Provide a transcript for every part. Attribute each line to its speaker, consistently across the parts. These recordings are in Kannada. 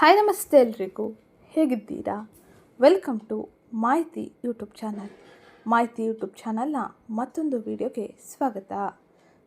Speaker 1: ಹಾಯ್ ನಮಸ್ತೆ ಎಲ್ರಿಗೂ. ಹೇಗಿದ್ದೀರಾ? Welcome to Mahiti YouTube channel Mahiti YouTube ಚಾನಲ್ನ ಮತ್ತೊಂದು ವಿಡಿಯೋಗೆ ಸ್ವಾಗತ.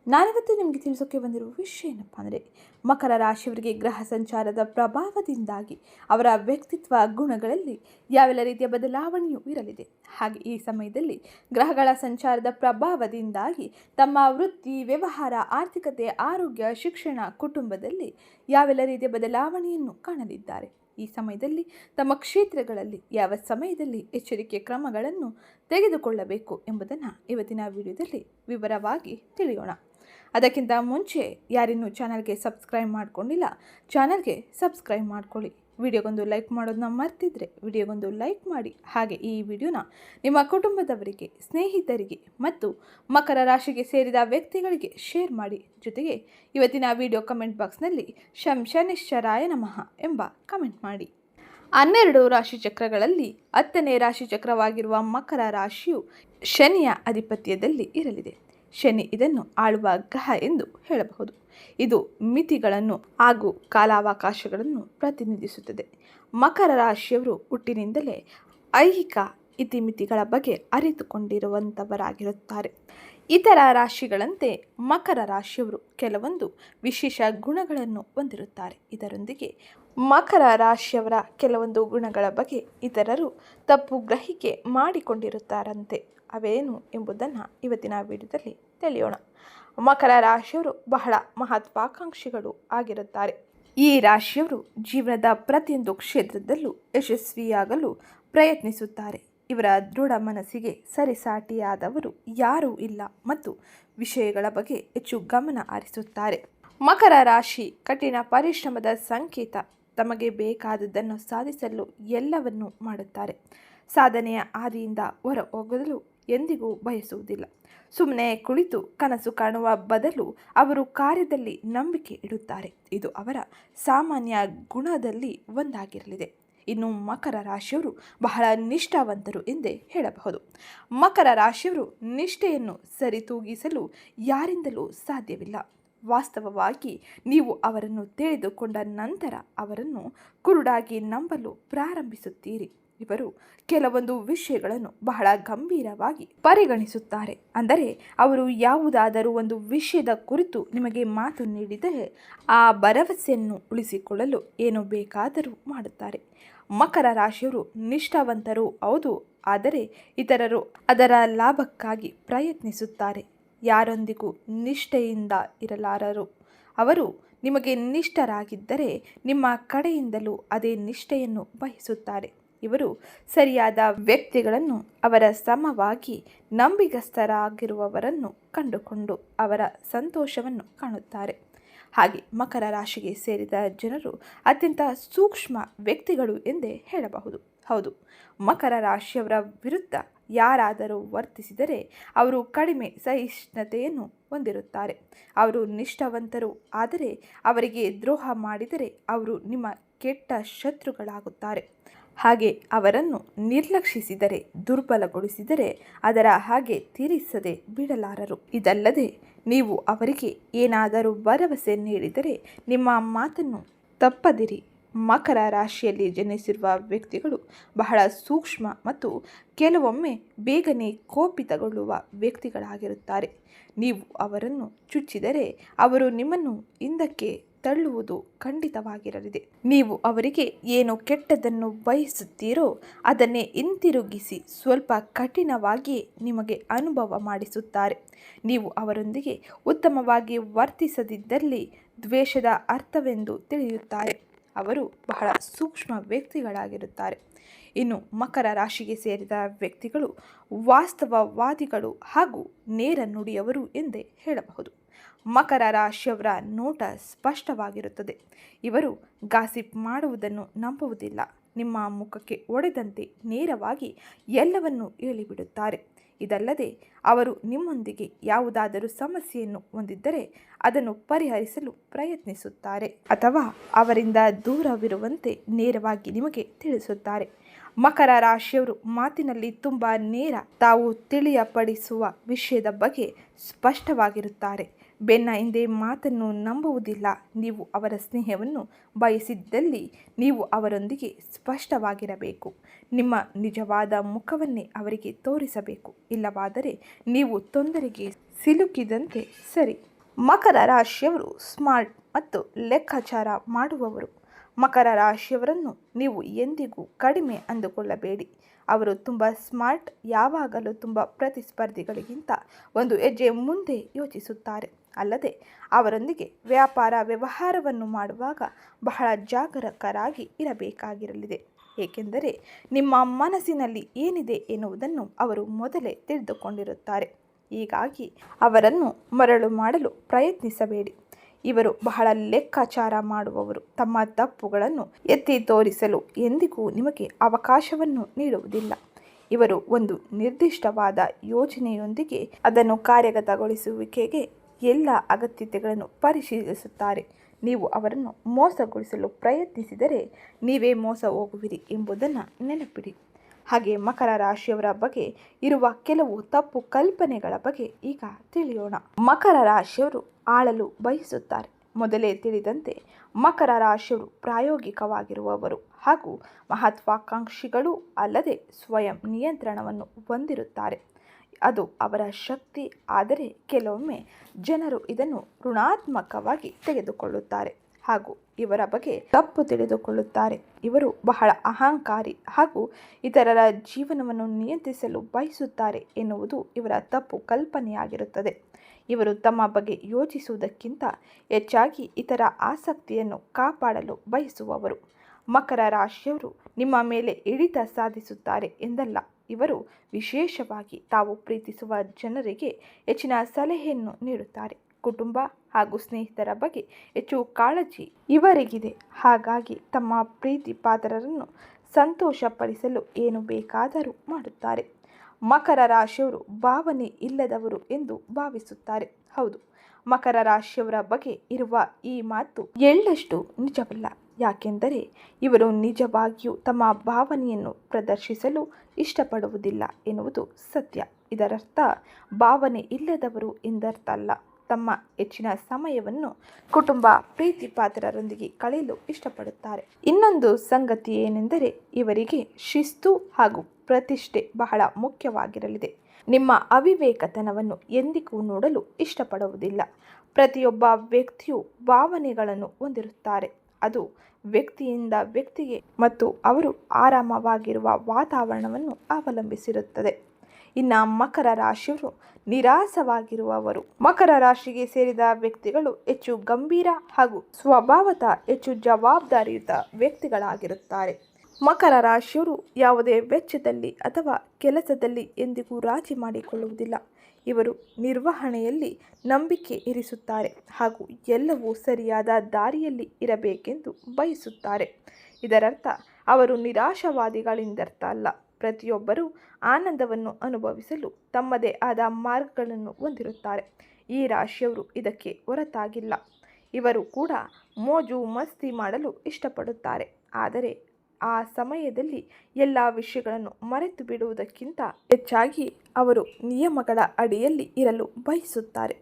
Speaker 1: ನಾನಿವತ್ತು ನಿಮಗೆ ತಿಳಿಸೋಕೆ ಬಂದಿರುವ ವಿಷಯ ಏನಪ್ಪ ಅಂದರೆ, ಮಕರ ರಾಶಿಯವರಿಗೆ ಗ್ರಹ ಸಂಚಾರದ ಪ್ರಭಾವದಿಂದಾಗಿ ಅವರ ವ್ಯಕ್ತಿತ್ವ ಗುಣಗಳಲ್ಲಿ ಯಾವೆಲ್ಲ ರೀತಿಯ ಬದಲಾವಣೆಯೂ ಇರಲಿದೆ. ಹಾಗೆ ಈ ಸಮಯದಲ್ಲಿ ಗ್ರಹಗಳ ಸಂಚಾರದ ಪ್ರಭಾವದಿಂದಾಗಿ ತಮ್ಮ ವೃತ್ತಿ, ವ್ಯವಹಾರ, ಆರ್ಥಿಕತೆ, ಆರೋಗ್ಯ, ಶಿಕ್ಷಣ, ಕುಟುಂಬದಲ್ಲಿ ಯಾವೆಲ್ಲ ರೀತಿಯ ಬದಲಾವಣೆಯನ್ನು ಕಾಣಲಿದ್ದಾರೆ. ಈ ಸಮಯದಲ್ಲಿ ತಮ್ಮ ಕ್ಷೇತ್ರಗಳಲ್ಲಿ ಯಾವ ಸಮಯದಲ್ಲಿ ಎಚ್ಚರಿಕೆ ಕ್ರಮಗಳನ್ನು ತೆಗೆದುಕೊಳ್ಳಬೇಕು ಎಂಬುದನ್ನು ಇವತ್ತಿನ ವಿಡಿಯೋದಲ್ಲಿ ವಿವರವಾಗಿ ತಿಳಿಯೋಣ. ಅದಕ್ಕಿಂತ ಮುಂಚೆ ಯಾರಿನ್ನೂ ಚಾನಲ್ಗೆ ಸಬ್ಸ್ಕ್ರೈಬ್ ಮಾಡಿಕೊಂಡಿಲ್ಲ ಚಾನಲ್ಗೆ ಸಬ್ಸ್ಕ್ರೈಬ್ ಮಾಡ್ಕೊಳ್ಳಿ. ವಿಡಿಯೋಗೊಂದು ಲೈಕ್ ಮಾಡೋದನ್ನ ಮರ್ತಿದ್ರೆ ವಿಡಿಯೋಗೊಂದು ಲೈಕ್ ಮಾಡಿ. ಹಾಗೆ ಈ ವಿಡಿಯೋನ ನಿಮ್ಮ ಕುಟುಂಬದವರಿಗೆ, ಸ್ನೇಹಿತರಿಗೆ ಮತ್ತು ಮಕರ ರಾಶಿಗೆ ಸೇರಿದ ವ್ಯಕ್ತಿಗಳಿಗೆ ಶೇರ್ ಮಾಡಿ. ಜೊತೆಗೆ ಇವತ್ತಿನ ವಿಡಿಯೋ ಕಮೆಂಟ್ ಬಾಕ್ಸ್ನಲ್ಲಿ ಶಂ ಶನಿಶ್ಚರಾಯ ನಮಃ ಎಂಬ ಕಮೆಂಟ್ ಮಾಡಿ. ಹನ್ನೆರಡು ರಾಶಿ ಚಕ್ರಗಳಲ್ಲಿ ಹತ್ತನೇ ರಾಶಿ ಚಕ್ರವಾಗಿರುವ ಮಕರ ರಾಶಿಯು ಶನಿಯ ಅಧಿಪತ್ಯದಲ್ಲಿ ಇರಲಿದೆ. ಶನಿ ಇದನ್ನು ಆಳುವ ಗ್ರಹ ಎಂದು ಹೇಳಬಹುದು. ಇದು ಮಿತಿಗಳನ್ನು ಹಾಗೂ ಕಾಲಾವಕಾಶಗಳನ್ನು ಪ್ರತಿನಿಧಿಸುತ್ತದೆ. ಮಕರ ರಾಶಿಯವರು ಹುಟ್ಟಿನಿಂದಲೇ ಐಹಿಕ ಇತಿಮಿತಿಗಳ ಬಗ್ಗೆ ಅರಿತುಕೊಂಡಿರುವಂಥವರಾಗಿರುತ್ತಾರೆ. ಇತರ ರಾಶಿಗಳಂತೆ ಮಕರ ರಾಶಿಯವರು ಕೆಲವೊಂದು ವಿಶೇಷ ಗುಣಗಳನ್ನು ಹೊಂದಿರುತ್ತಾರೆ. ಇದರೊಂದಿಗೆ ಮಕರ ರಾಶಿಯವರ ಕೆಲವೊಂದು ಗುಣಗಳ ಬಗ್ಗೆ ಇತರರು ತಪ್ಪು ಗ್ರಹಿಕೆ ಮಾಡಿಕೊಂಡಿರುತ್ತಾರಂತೆ. ಅವೇನು ಎಂಬುದನ್ನು ಇವತ್ತಿನ ವಿಡಿಯೋದಲ್ಲಿ ತಿಳಿಯೋಣ. ಮಕರ ರಾಶಿಯವರು ಬಹಳ ಮಹತ್ವಾಕಾಂಕ್ಷಿಗಳು ಆಗಿರುತ್ತಾರೆ. ಈ ರಾಶಿಯವರು ಜೀವನದ ಪ್ರತಿಯೊಂದು ಕ್ಷೇತ್ರದಲ್ಲೂ ಯಶಸ್ವಿಯಾಗಲು ಪ್ರಯತ್ನಿಸುತ್ತಾರೆ. ಇವರ ದೃಢ ಮನಸ್ಸಿಗೆ ಸರಿಸಾಟಿಯಾದವರು ಯಾರೂ ಇಲ್ಲ ಮತ್ತು ವಿಷಯಗಳ ಬಗ್ಗೆ ಹೆಚ್ಚು ಗಮನ ಹರಿಸುತ್ತಾರೆ. ಮಕರ ರಾಶಿ ಕಠಿಣ ಪರಿಶ್ರಮದ ಸಂಕೇತ ತಮಗೆ ಬೇಕಾದದ್ದನ್ನು ಸಾಧಿಸಲು ಎಲ್ಲವನ್ನೂ ಮಾಡುತ್ತಾರೆ. ಸಾಧನೆಯ ಹಾದಿಯಿಂದ ಹೊರ ಹೋಗಲು ಎಂದಿಗೂ ಬಯಸುವುದಿಲ್ಲ. ಸುಮ್ಮನೆ ಕುಳಿತು ಕನಸು ಕಾಣುವ ಬದಲು ಅವರು ಕಾರ್ಯದಲ್ಲಿ ನಂಬಿಕೆ ಇಡುತ್ತಾರೆ. ಇದು ಅವರ ಸಾಮಾನ್ಯ ಗುಣದಲ್ಲಿ ಒಂದಾಗಿರಲಿದೆ. ಇನ್ನು ಮಕರ ರಾಶಿಯವರು ಬಹಳ ನಿಷ್ಠಾವಂತರು ಎಂದೇ ಹೇಳಬಹುದು. ಮಕರ ರಾಶಿಯವರು ನಿಷ್ಠೆಯನ್ನು ಸರಿತೂಗಿಸಲು ಯಾರಿಂದಲೂ ಸಾಧ್ಯವಿಲ್ಲ. ವಾಸ್ತವವಾಗಿ ನೀವು ಅವರನ್ನು ತಿಳಿದುಕೊಂಡ ನಂತರ ಅವರನ್ನು ಕುರುಡಾಗಿ ನಂಬಲು ಪ್ರಾರಂಭಿಸುತ್ತೀರಿ. ಇವರು ಕೆಲವೊಂದು ವಿಷಯಗಳನ್ನು ಬಹಳ ಗಂಭೀರವಾಗಿ ಪರಿಗಣಿಸುತ್ತಾರೆ. ಅಂದರೆ ಅವರು ಯಾವುದಾದರೂ ಒಂದು ವಿಷಯದ ಕುರಿತು ನಿಮಗೆ ಮಾತು ನೀಡಿದರೆ ಆ ಭರವಸೆಯನ್ನು ಉಳಿಸಿಕೊಳ್ಳಲು ಏನು ಬೇಕಾದರೂ ಮಾಡುತ್ತಾರೆ. ಮಕರ ರಾಶಿಯವರು ನಿಷ್ಠಾವಂತರೂ, ಹೌದು. ಆದರೆ ಇತರರು ಅದರ ಲಾಭಕ್ಕಾಗಿ ಪ್ರಯತ್ನಿಸುತ್ತಾರೆ. ಯಾರೊಂದಿಗೂ ನಿಷ್ಠೆಯಿಂದ ಇರಲಾರರು. ಅವರು ನಿಮಗೆ ನಿಷ್ಠರಾಗಿದ್ದರೆ ನಿಮ್ಮ ಕಡೆಯಿಂದಲೂ ಅದೇ ನಿಷ್ಠೆಯನ್ನು ಬಯಸುತ್ತಾರೆ ಇವರು ಸರಿಯಾದ ವ್ಯಕ್ತಿಗಳನ್ನು ಅವರ ಸಮವಾಗಿ ನಂಬಿಗಸ್ತರಾಗಿರುವವರನ್ನು ಕಂಡುಕೊಂಡು ಅವರ ಸಂತೋಷವನ್ನು ಕಾಣುತ್ತಾರೆ. ಹಾಗೆ ಮಕರ ರಾಶಿಗೆ ಸೇರಿದ ಜನರು ಅತ್ಯಂತ ಸೂಕ್ಷ್ಮ ವ್ಯಕ್ತಿಗಳು ಎಂದೇ ಹೇಳಬಹುದು. ಹೌದು, ಮಕರ ರಾಶಿಯವರ ವಿರುದ್ಧ ಯಾರಾದರೂ ವರ್ತಿಸಿದರೆ ಅವರು ಕಡಿಮೆ ಸಹಿಷ್ಣುತೆಯನ್ನು ಹೊಂದಿರುತ್ತಾರೆ. ಅವರು ನಿಷ್ಠಾವಂತರು, ಆದರೆ ಅವರಿಗೆ ದ್ರೋಹ ಮಾಡಿದರೆ ಅವರು ನಿಮ್ಮ ಕೆಟ್ಟ ಶತ್ರುಗಳಾಗುತ್ತಾರೆ. ಹಾಗೆ ಅವರನ್ನು ನಿರ್ಲಕ್ಷಿಸಿದರೆ, ದುರ್ಬಲಗೊಳಿಸಿದರೆ ಅದರ ಹಾಗೆ ತೀರಿಸದೆ ಬಿಡಲಾರರು. ಇದಲ್ಲದೆ ನೀವು ಅವರಿಗೆ ಏನಾದರೂ ಭರವಸೆ ನೀಡಿದರೆ ನಿಮ್ಮ ಮಾತನ್ನು ತಪ್ಪದಿರಿ. ಮಕರ ರಾಶಿಯಲ್ಲಿ ಜನಿಸಿರುವ ವ್ಯಕ್ತಿಗಳು ಬಹಳ ಸೂಕ್ಷ್ಮ ಮತ್ತು ಕೆಲವೊಮ್ಮೆ ಬೇಗನೆ ಕೋಪಿತಗೊಳ್ಳುವ ವ್ಯಕ್ತಿಗಳಾಗಿರುತ್ತಾರೆ. ನೀವು ಅವರನ್ನು ಚುಚ್ಚಿದರೆ ಅವರು ನಿಮ್ಮನ್ನು ಹಿಂದಕ್ಕೆ ತಳ್ಳುವುದು ಖಂಡಿತವಾಗಿರಲಿದೆ. ನೀವು ಅವರಿಗೆ ಏನು ಕೆಟ್ಟದನ್ನು ಬಯಸುತ್ತೀರೋ ಅದನ್ನೇ ಹಿಂತಿರುಗಿಸಿ ಸ್ವಲ್ಪ ಕಠಿಣವಾಗಿ ನಿಮಗೆ ಅನುಭವ ಮಾಡಿಸುತ್ತಾರೆ. ನೀವು ಅವರೊಂದಿಗೆ ಉತ್ತಮವಾಗಿ ವರ್ತಿಸದಿದ್ದಲ್ಲಿ ದ್ವೇಷದ ಅರ್ಥವೆಂದು ತಿಳಿಯುತ್ತಾರೆ. ಅವರು ಬಹಳ ಸೂಕ್ಷ್ಮ ವ್ಯಕ್ತಿಗಳಾಗಿರುತ್ತಾರೆ. ಇನ್ನು ಮಕರ ರಾಶಿಗೆ ಸೇರಿದ ವ್ಯಕ್ತಿಗಳು ವಾಸ್ತವವಾದಿಗಳು ಹಾಗೂ ನೇರ ನುಡಿಯವರು ಎಂದೇ ಹೇಳಬಹುದು. ಮಕರ ರಾಶಿಯವರ ನೋಟ ಸ್ಪಷ್ಟವಾಗಿರುತ್ತದೆ. ಇವರು ಗಾಸಿಪ್ ಮಾಡುವುದನ್ನು ನಂಬುವುದಿಲ್ಲ. ನಿಮ್ಮ ಮುಖಕ್ಕೆ ಒಡೆದಂತೆ ನೇರವಾಗಿ ಎಲ್ಲವನ್ನೂ ಹೇಳಿಬಿಡುತ್ತಾರೆ. ಇದಲ್ಲದೆ ಅವರು ನಿಮ್ಮೊಂದಿಗೆ ಯಾವುದಾದರೂ ಸಮಸ್ಯೆಯನ್ನು ಹೊಂದಿದ್ದರೆ ಅದನ್ನು ಪರಿಹರಿಸಲು ಪ್ರಯತ್ನಿಸುತ್ತಾರೆ ಅಥವಾ ಅವರಿಂದ ದೂರವಿರುವಂತೆ ನೇರವಾಗಿ ನಿಮಗೆ ತಿಳಿಸುತ್ತಾರೆ. ಮಕರ ರಾಶಿಯವರು ಮಾತಿನಲ್ಲಿ ತುಂಬ ನೇರ, ತಾವು ತಿಳಿಯಪಡಿಸುವ ವಿಷಯದ ಬಗ್ಗೆ ಸ್ಪಷ್ಟವಾಗಿರುತ್ತಾರೆ. ಬೆನ್ನ ಹಿಂದೆ ಮಾತನ್ನು ನಂಬುವುದಿಲ್ಲ. ನೀವು ಅವರ ಸ್ನೇಹವನ್ನು ಬಯಸಿದ್ದಲ್ಲಿ ನೀವು ಅವರೊಂದಿಗೆ ಸ್ಪಷ್ಟವಾಗಿರಬೇಕು. ನಿಮ್ಮ ನಿಜವಾದ ಮುಖವನ್ನೇ ಅವರಿಗೆ ತೋರಿಸಬೇಕು. ಇಲ್ಲವಾದರೆ ನೀವು ತೊಂದರೆಗೆ ಸಿಲುಕಿದಂತೆ ಸರಿ. ಮಕರ ರಾಶಿಯವರು ಸ್ಮಾರ್ಟ್ ಮತ್ತು ಲೆಕ್ಕಾಚಾರ ಮಾಡುವವರು. ಮಕರ ರಾಶಿಯವರನ್ನು ನೀವು ಎಂದಿಗೂ ಕಡಿಮೆ ಅಂದುಕೊಳ್ಳಬೇಡಿ. ಅವರು ತುಂಬ ಸ್ಮಾರ್ಟ್, ಯಾವಾಗಲೂ ತುಂಬ ಪ್ರತಿಸ್ಪರ್ಧಿಗಳಿಗಿಂತ ಒಂದು ಹೆಜ್ಜೆ ಮುಂದೆ ಯೋಚಿಸುತ್ತಾರೆ. ಅಲ್ಲದೆ ಅವರೊಂದಿಗೆ ವ್ಯಾಪಾರ ವ್ಯವಹಾರವನ್ನು ಮಾಡುವಾಗ ಬಹಳ ಜಾಗರೂಕರಾಗಿ ಇರಬೇಕಾಗಿರಲಿದೆ. ಏಕೆಂದರೆ ನಿಮ್ಮ ಮನಸ್ಸಿನಲ್ಲಿ ಏನಿದೆ ಎನ್ನುವುದನ್ನು ಅವರು ಮೊದಲೇ ತಿಳಿದುಕೊಂಡಿರುತ್ತಾರೆ. ಹೀಗಾಗಿ ಅವರನ್ನು ಮರಳು ಮಾಡಲು ಪ್ರಯತ್ನಿಸಬೇಡಿ. ಇವರು ಬಹಳ ಲೆಕ್ಕಾಚಾರ ಮಾಡುವವರು. ತಮ್ಮ ತಪ್ಪುಗಳನ್ನು ಎತ್ತಿ ತೋರಿಸಲು ಎಂದಿಗೂ ನಿಮಗೆ ಅವಕಾಶವನ್ನು ನೀಡುವುದಿಲ್ಲ. ಇವರು ಒಂದು ನಿರ್ದಿಷ್ಟವಾದ ಯೋಜನೆಯೊಂದಿಗೆ ಅದನ್ನು ಕಾರ್ಯಗತಗೊಳಿಸುವಿಕೆಗೆ ಎಲ್ಲ ಅಗತ್ಯತೆಗಳನ್ನು ಪರಿಶೀಲಿಸುತ್ತಾರೆ. ನೀವು ಅವರನ್ನು ಮೋಸಗೊಳಿಸಲು ಪ್ರಯತ್ನಿಸಿದರೆ ನೀವೇ ಮೋಸ ಹೋಗುವಿರಿ ಎಂಬುದನ್ನು ನೆನಪಿಡಿ. ಹಾಗೆ ಮಕರ ರಾಶಿಯವರ ಬಗ್ಗೆ ಇರುವ ಕೆಲವು ತಪ್ಪು ಕಲ್ಪನೆಗಳ ಬಗ್ಗೆ ಈಗ ತಿಳಿಯೋಣ. ಮಕರ ರಾಶಿಯವರು ಆಳಲು ಬಯಸುತ್ತಾರೆ. ಮೊದಲೇ ತಿಳಿದಂತೆ ಮಕರ ರಾಶಿಯವರು ಪ್ರಾಯೋಗಿಕವಾಗಿರುವವರು ಹಾಗೂ ಮಹತ್ವಾಕಾಂಕ್ಷಿಗಳು ಅಲ್ಲದೆ ಸ್ವಯಂ ನಿಯಂತ್ರಣವನ್ನು ಹೊಂದಿರುತ್ತಾರೆ. ಅದು ಅವರ ಶಕ್ತಿ. ಆದರೆ ಕೆಲವೊಮ್ಮೆ ಜನರು ಇದನ್ನು ಋಣಾತ್ಮಕವಾಗಿ ತೆಗೆದುಕೊಳ್ಳುತ್ತಾರೆ ಹಾಗೂ ಇವರ ಬಗ್ಗೆ ತಪ್ಪು ತಿಳಿದುಕೊಳ್ಳುತ್ತಾರೆ. ಇವರು ಬಹಳ ಅಹಂಕಾರಿ ಹಾಗೂ ಇತರರ ಜೀವನವನ್ನು ನಿಯಂತ್ರಿಸಲು ಬಯಸುತ್ತಾರೆ ಎನ್ನುವುದು ಇವರ ತಪ್ಪು ಕಲ್ಪನೆಯಾಗಿರುತ್ತದೆ. ಇವರು ತಮ್ಮ ಬಗ್ಗೆ ಯೋಚಿಸುವುದಕ್ಕಿಂತ ಹೆಚ್ಚಾಗಿ ಇತರ ಆಸಕ್ತಿಯನ್ನು ಕಾಪಾಡಲು ಬಯಸುವವರು. ಮಕರ ರಾಶಿಯವರು ನಿಮ್ಮ ಮೇಲೆ ಹಿಡಿತ ಸಾಧಿಸುತ್ತಾರೆ ಎಂದಲ್ಲ. ಇವರು ವಿಶೇಷವಾಗಿ ತಾವು ಪ್ರೀತಿಸುವ ಜನರಿಗೆ ಹೆಚ್ಚಿನ ಸಲಹೆಯನ್ನು ನೀಡುತ್ತಾರೆ. ಕುಟುಂಬ ಹಾಗೂ ಸ್ನೇಹಿತರ ಬಗ್ಗೆ ಹೆಚ್ಚು ಕಾಳಜಿ ಇವರಿಗಿದೆ. ಹಾಗಾಗಿ ತಮ್ಮ ಪ್ರೀತಿ ಪಾತ್ರರನ್ನು ಸಂತೋಷಪಡಿಸಲು ಏನು ಬೇಕಾದರೂ ಮಾಡುತ್ತಾರೆ. ಮಕರ ರಾಶಿಯವರು ಭಾವನೆ ಇಲ್ಲದವರು ಎಂದು ಭಾವಿಸುತ್ತಾರೆ. ಹೌದು, ಮಕರ ರಾಶಿಯವರ ಬಗ್ಗೆ ಇರುವ ಈ ಮಾತು ಎಳ್ಳಷ್ಟು ನಿಜವಲ್ಲ. ಯಾಕೆಂದರೆ ಇವರು ನಿಜವಾಗಿಯೂ ತಮ್ಮ ಭಾವನೆಯನ್ನು ಪ್ರದರ್ಶಿಸಲು ಇಷ್ಟಪಡುವುದಿಲ್ಲ ಎನ್ನುವುದು ಸತ್ಯ. ಇದರರ್ಥ, ಭಾವನೆ ಇಲ್ಲದವರು ಎಂದರ್ಥ ಅಲ್ಲ ತಮ್ಮ ಹೆಚ್ಚಿನ ಸಮಯವನ್ನು ಕುಟುಂಬ ಪ್ರೀತಿ ಪಾತ್ರರೊಂದಿಗೆ ಕಳೆಯಲು ಇಷ್ಟಪಡುತ್ತಾರೆ. ಇನ್ನೊಂದು ಸಂಗತಿ ಏನೆಂದರೆ, ಇವರಿಗೆ ಶಿಸ್ತು ಹಾಗೂ ಪ್ರತಿಷ್ಠೆ ಬಹಳ ಮುಖ್ಯವಾಗಿರಲಿದೆ. ನಿಮ್ಮ ಅವಿವೇಕತನವನ್ನು ಎಂದಿಗೂ ನೋಡಲು ಇಷ್ಟಪಡುವುದಿಲ್ಲ. ಪ್ರತಿಯೊಬ್ಬ ವ್ಯಕ್ತಿಯು ಭಾವನೆಗಳನ್ನು ಹೊಂದಿರುತ್ತಾರೆ. ಅದು ವ್ಯಕ್ತಿಯಿಂದ ವ್ಯಕ್ತಿಗೆ ಮತ್ತು ಅವರು ಆರಾಮವಾಗಿರುವ ವಾತಾವರಣವನ್ನು ಅವಲಂಬಿಸಿರುತ್ತದೆ. ಇನ್ನು ಮಕರ ರಾಶಿಯವರು ನಿರಾಸವಾಗಿರುವವರು. ಮಕರ ರಾಶಿಗೆ ಸೇರಿದ ವ್ಯಕ್ತಿಗಳು ಹೆಚ್ಚು ಗಂಭೀರ ಹಾಗೂ ಸ್ವಭಾವತಃ ಹೆಚ್ಚು ಜವಾಬ್ದಾರಿಯುತ ವ್ಯಕ್ತಿಗಳಾಗಿರುತ್ತಾರೆ. ಮಕರ ರಾಶಿಯವರು ಯಾವುದೇ ವೆಚ್ಚದಲ್ಲಿ ಅಥವಾ ಕೆಲಸದಲ್ಲಿ ಎಂದಿಗೂ ರಾಜಿ ಮಾಡಿಕೊಳ್ಳುವುದಿಲ್ಲ. ಇವರು ನಿರ್ವಹಣೆಯಲ್ಲಿ ನಂಬಿಕೆ ಇರಿಸುತ್ತಾರೆ ಹಾಗೂ ಎಲ್ಲವೂ ಸರಿಯಾದ ದಾರಿಯಲ್ಲಿ ಇರಬೇಕೆಂದು ಬಯಸುತ್ತಾರೆ. ಇದರರ್ಥ, ಅವರು ನಿರಾಶವಾದಿಗಳಿಂದರ್ಥ ಅಲ್ಲ ಪ್ರತಿಯೊಬ್ಬರೂ ಆನಂದವನ್ನು ಅನುಭವಿಸಲು ತಮ್ಮದೇ ಆದ ಮಾರ್ಗಗಳನ್ನು ಹೊಂದಿರುತ್ತಾರೆ. ಈ ರಾಶಿಯವರು ಇದಕ್ಕೆ ಹೊರತಾಗಿಲ್ಲ. ಇವರು ಕೂಡ ಮೋಜು ಮಸ್ತಿ ಮಾಡಲು ಇಷ್ಟಪಡುತ್ತಾರೆ. ಆದರೆ ಆ ಸಮಯದಲ್ಲಿ ಎಲ್ಲ ವಿಷಯಗಳನ್ನು ಮರೆತು ಬಿಡುವುದಕ್ಕಿಂತ ಹೆಚ್ಚಾಗಿ ಅವರು ನಿಯಮಗಳ ಅಡಿಯಲ್ಲಿ ಇರಲು ಬಯಸುತ್ತಾರೆ.